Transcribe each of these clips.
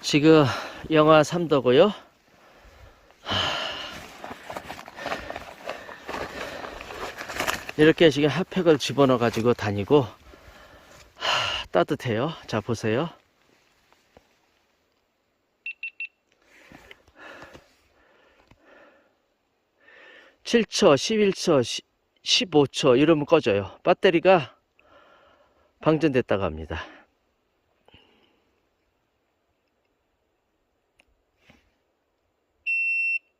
지금 영하 3도고요. 이렇게 지금 핫팩을 집어넣어 가지고 다니고 하, 따뜻해요. 자 보세요. 칠초 11초, 15초 이러면 꺼져요. 배터리가 방전됐다고 합니다.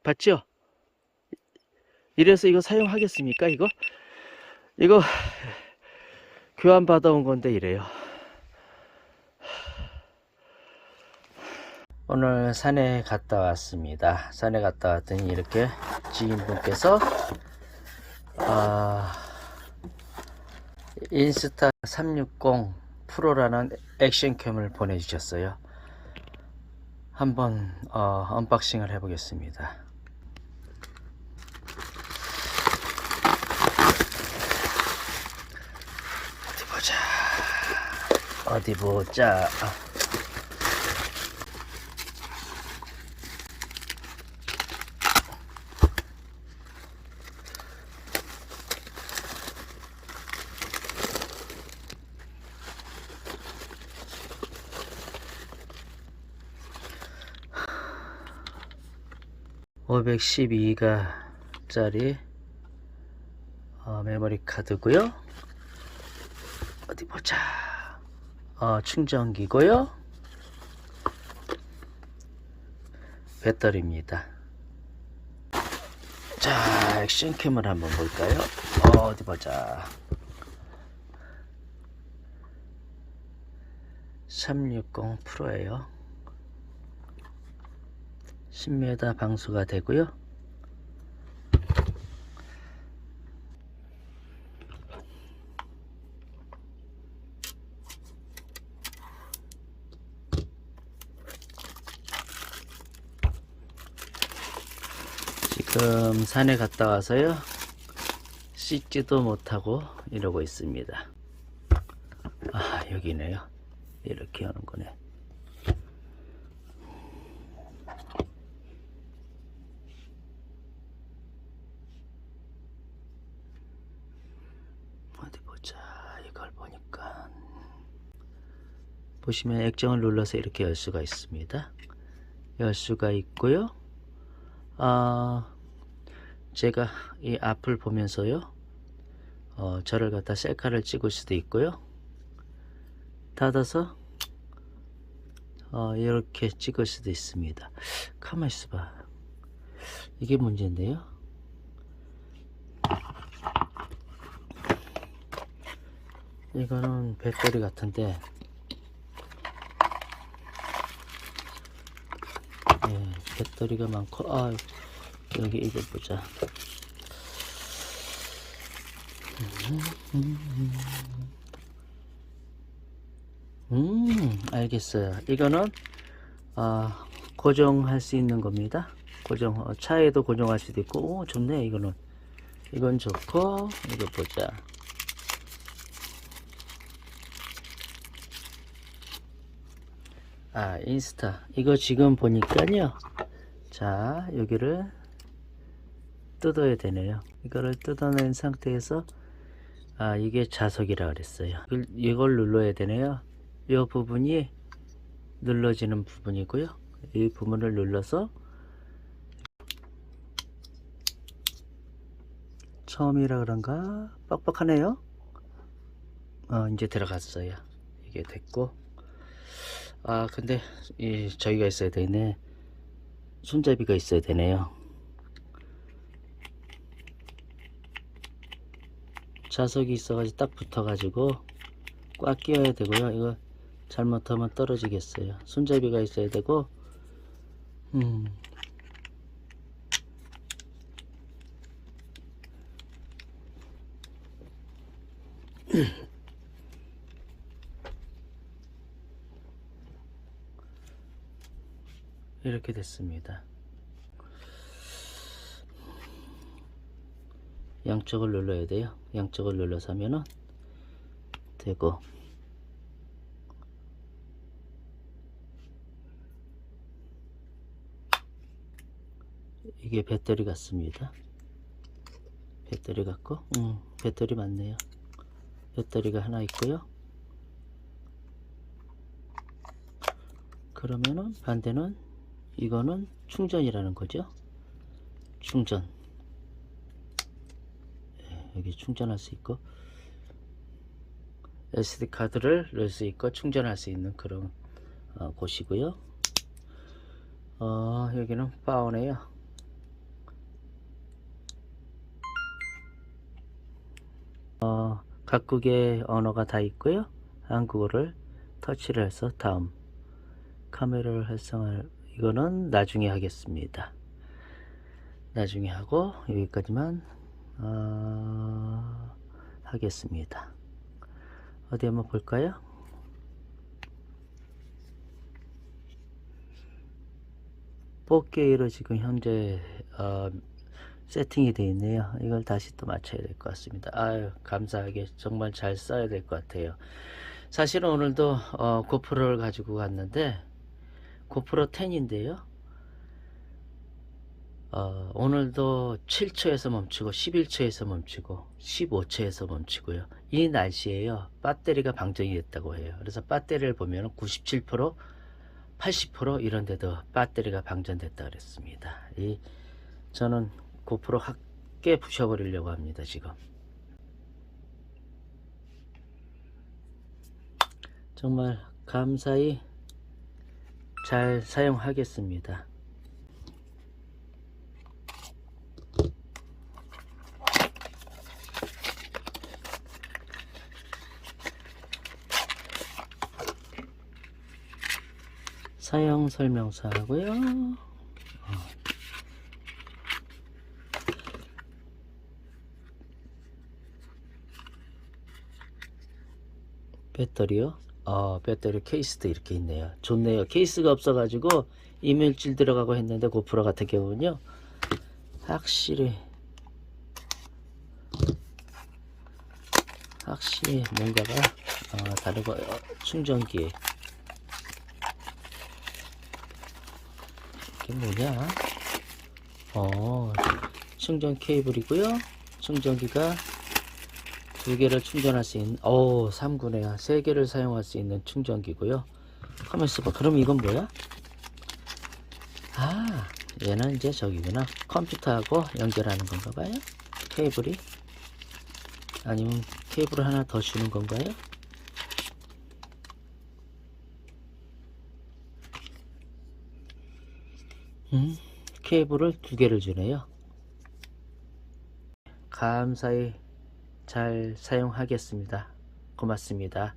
봤죠? 이래서 이거 사용하겠습니까? 이거? 이거 교환 받아온 건데 이래요. 오늘 산에 갔다 왔습니다. 산에 갔다 왔더니 이렇게 지인분께서 아, 인스타 360 프로라는 액션캠을 보내주셨어요. 한번 어, 언박싱을 해보겠습니다. 어디 보자. 어디 보자. (512가) 짜리 어, 메모리 카드고요. 어디 보자 어, 충전기고요. 배터리입니다. 자 액션캠을 한번 볼까요? 어, 어디 보자. 360 프로예요. 10m 방수가 되고요. 지금 산에 갔다 와서요. 씻지도 못하고 이러고 있습니다. 아, 여기네요. 이렇게 하는 거네. 어디 보자 이걸 보니까 보시면 액정을 눌러서 이렇게 열 수가 있습니다 열 수가 있고요 아 제가 이 앞을 보면서요 어, 저를 갖다 셀카를 찍을 수도 있고요. 닫아서 어, 이렇게 찍을 수도 있습니다. 가만 있어봐. 이게 문제인데요. 이거는 배터리 같은데 예, 배터리가 많고 아 여기 이거 보자. 음 알겠어요. 이거는 아 고정할 수 있는 겁니다. 고정 어, 차에도 고정할 수도 있고. 오 좋네 이거는. 이건 좋고 이거 보자. 아 인스타. 이거 지금 보니까요. 자 여기를 뜯어야 되네요. 이거를 뜯어낸 상태에서 아 이게 자석이라 그랬어요. 이- 이걸 눌러야 되네요. 이 부분이 눌러지는 부분이고요. 이 부분을 눌러서 처음이라 그런가? 빡빡하네요. 어 이제 들어갔어요. 이게 됐고. 아 근데 이 저기가 있어야 되네. 손잡이가 있어야 되네요 자석이 있어가지고 딱 붙어가지고 꽉 끼워야 되고요. 이거 잘못하면 떨어지겠어요. 손잡이가 있어야 되고 음. 이렇게 됐습니다. 양쪽을 눌러야 돼요. 양쪽을 눌러서 하면은 되고. 이게 배터리 같습니다. 배터리 같고 음, 배터리 맞네요. 배터리가 하나 있고요. 그러면은 반대는 이거는 충전이라는 거죠? 충전. 예, 여기 충전할 수 있고 SD 카드를 넣을 수 있고 충전할 수 있는 그런 어, 곳이고요. 어, 여기는 파워네요. 어, 각국의 언어가 다 있고요. 한국어를 터치를 해서 다음 카메라를 활성화 이거는 나중에 하겠습니다. 나중에 하고 여기까지만 어, 하겠습니다. 어디 한번 볼까요? 뽑기로 지금 현재 어, 세팅이 되어 있네요. 이걸 다시 또 맞춰야 될 것 같습니다. 아유 감사하게 정말 잘 써야 될 것 같아요. 사실은 오늘도 어, 고프로를 가지고 갔는데 고프로 10인데요. 어, 오늘도 7초에서 멈추고 11초에서 멈추고 15초에서 멈추고요. 이 날씨에요. 배터리가 방전이 됐다고 해요. 그래서 배터리를 보면 97% 80% 이런 데도 배터리가 방전됐다 그랬습니다. 이 저는 고프로 학게 부셔버리려고 합니다. 지금. 정말 감사히 잘 사용하겠습니다. 사용 설명서 하고요. 배터리요? 어, 배터리 케이스도 이렇게 있네요. 좋네요. 케이스가 없어가지고 이물질 들어가고 했는데 고프로 같은 경우는요. 확실히 확실히 뭔가가 어, 다르고 어, 충전기 이게 뭐냐? 어, 충전 케이블이고요. 충전기가 두 개를 충전할 수 있는, 오, 3구네요. 세 개를 사용할 수 있는 충전기고요. 가만 있어봐. 그럼 이건 뭐야? 아, 얘는 이제 저기구나. 컴퓨터하고 연결하는 건가 봐요. 케이블이. 아니면 케이블을 하나 더 주는 건가요? 음, 케이블을 두 개를 주네요. 감사히 잘 사용하겠습니다. 고맙습니다.